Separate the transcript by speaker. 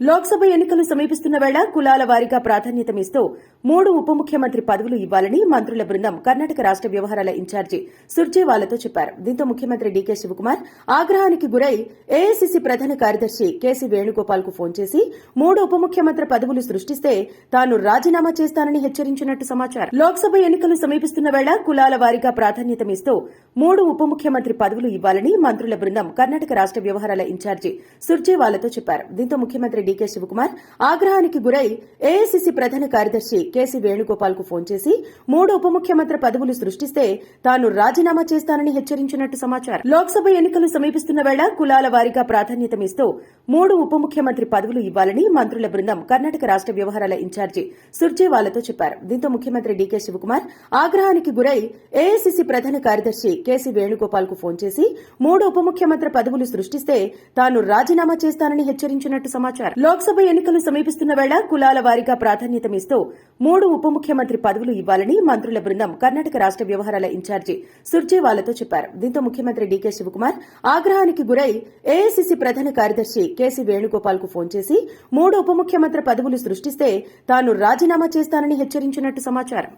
Speaker 1: లోక్సభ ఎన్నికలు సమీపిస్తున్న వేళ కులాల వారీగా ప్రాధాన్యతమిస్తూ మూడు ఉప ముఖ్యమంత్రి పదవులు ఇవ్వాలని మంత్రుల బృందం కర్ణాటక రాష్ట వ్యవహారాల ఇన్ఛార్జి సుర్జేవాలతో చెప్పారు. దీంతో ముఖ్యమంత్రి డీకే శివకుమార్ ఆగ్రహానికి గురై ఏఐసీసీ ప్రధాన కార్యదర్శి కేసీ వేణుగోపాల్కు ఫోన్ చేసి మూడు ఉప ముఖ్యమంత్రి పదవులు సృష్టిస్తే తాను రాజీనామా చేస్తానని హెచ్చరించినట్టు సమాచారం. లోక్సభ ఎన్నికలు సమీపిస్తున్న వేళ కులాల వారీగా ప్రాధాన్యతమిస్తూ మూడు ఉప ముఖ్యమంత్రి పదవులు ఇవ్వాలని మంత్రుల బృందం కర్ణాటక రాష్ట వ్యవహారాల ఇన్ఛార్జి సుర్జేవాలతో చెప్పారు. దీంతో ముఖ్యమంత్రి డీకే శివకుమార్ ఆగ్రహానికి గురై ఏఐసీసీ ప్రధాన కార్యదర్శి కేసీ వేణుగోపాల్కు ఫోన్ చేసి మూడు ఉప ముఖ్యమంత్రి పదవులు సృష్టిస్తే తాను రాజీనామా చేస్తానని హెచ్చరించినట్టు సమాచారం. లోక్సభ ఎన్నికలు సమీపిస్తున్న వేళ కులాల వారీగా ప్రాధాన్యతమిస్తూ మూడు ఉప ముఖ్యమంత్రి పదవులు ఇవ్వాలని మంత్రుల బృందం కర్ణాటక రాష్ట వ్యవహారాల ఇన్ఛార్జి సుర్జేవాలతో చెప్పారు. దీంతో ముఖ్యమంత్రి డీకే శివకుమార్ ఆగ్రహానికి గురై ఏఐసీసీ ప్రధాన కార్యదర్శి కేసీ వేణుగోపాల్కు ఫోన్ చేసి మూడు ఉప ముఖ్యమంత్రి పదవులు సృష్టిస్తే తాను రాజీనామా చేస్తానని హెచ్చరించినట్టు సమాచారం. లోక్సభ ఎన్నికలు సమీపిస్తున్న వేళ కులాల వారీగా ప్రాధాన్యతమిస్తూ మూడు ఉప ముఖ్యమంత్రి పదవులు ఇవ్వాలని మంత్రుల బృందం కర్ణాటక రాష్ట వ్యవహారాల ఇన్ఛార్జి సుర్జేవాలతో చెప్పారు. దీంతో ముఖ్యమంత్రి డీకే శివకుమార్ ఆగ్రహానికి గురై ఏఐసీసీ ప్రధాన కార్యదర్శి కేసీ వేణుగోపాల్కు ఫోన్ చేసి మూడు ఉప ముఖ్యమంత్రి పదవులు సృష్టిస్తే తాను రాజీనామా చేస్తానని హెచ్చరించినట్టు సమాచారం.